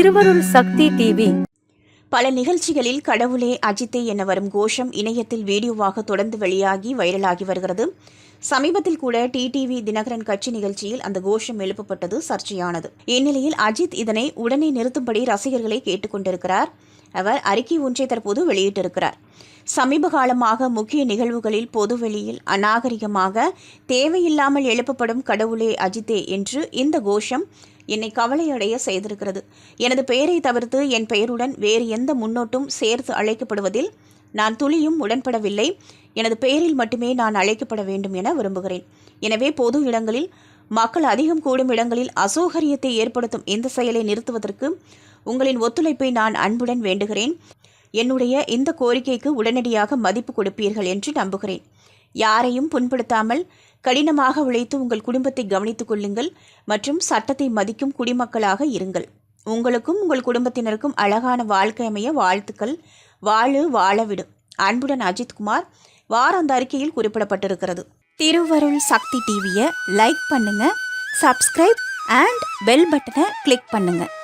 திருவருள் சக்தி டிவி. பல நிகழ்ச்சிகளில் கடவுளே அஜித்தே என வரும் கோஷம் இணையத்தில் வீடியோவாக தொடர்ந்து வெளியாகி வைரலாகி வருகிறது. சமீபத்தில் கூட டிடிவி தினகரன் கட்சி நிகழ்ச்சியில் அந்த கோஷம் எழுப்பப்பட்டது சர்ச்சையானது. இந்நிலையில் அஜித் இதனை உடனே நிறுத்தும்படி ரசிகர்களை கேட்டுக்கொண்டிருக்கிறார் அவர் அறிக்கை ஒன்றை தற்போது வெளியிட்டிருக்கிறார். சமீப காலமாக முக்கிய நிகழ்வுகளில் பொதுவெளியில் அநாகரிகமாக தேவையில்லாமல் எழுப்பப்படும் கடவுளே அஜித்தே என்று இந்த கோஷம் என்னை கவலையடைய செய்திருக்கிறது. எனது பெயரை தவிர்த்து என் பெயருடன் வேறு எந்த முன்னோட்டும் சேர்த்து அழைக்கப்படுவதில் நான் துளியும் உடன்படவில்லை. எனது பெயரில் மட்டுமே நான் அழைக்கப்பட வேண்டும் என விரும்புகிறேன். எனவே பொது இடங்களில் மக்கள் அதிகம் கூடும் இடங்களில் அசௌகரியத்தை ஏற்படுத்தும் இந்த செயலை நிறுத்துவதற்கு உங்களின் ஒத்துழைப்பை நான் அன்புடன் வேண்டுகிறேன். என்னுடைய இந்த கோரிக்கைக்கு உடனடியாக மதிப்பு கொடுப்பீர்கள் என்று நம்புகிறேன். யாரையும் புண்படுத்தாமல் கடினமாக உழைத்து உங்கள் குடும்பத்தை கவனித்துக் கொள்ளுங்கள் மற்றும் சட்டத்தை மதிக்கும் குடிமக்களாக இருங்கள். உங்களுக்கும் உங்கள் குடும்பத்தினருக்கும் அழகான வாழ்க்கை அமைய வாழ்த்துக்கள். வாழு வாழவிடு. அன்புடன் அஜித்குமார் வார அந்த அறிக்கையில் குறிப்பிடப்பட்டிருக்கிறது. திருவருள் சக்தி டிவியை லைக் பண்ணுங்க சப்ஸ்கிரைப் அண்ட் பெல் பட்டனை கிளிக் பண்ணுங்க.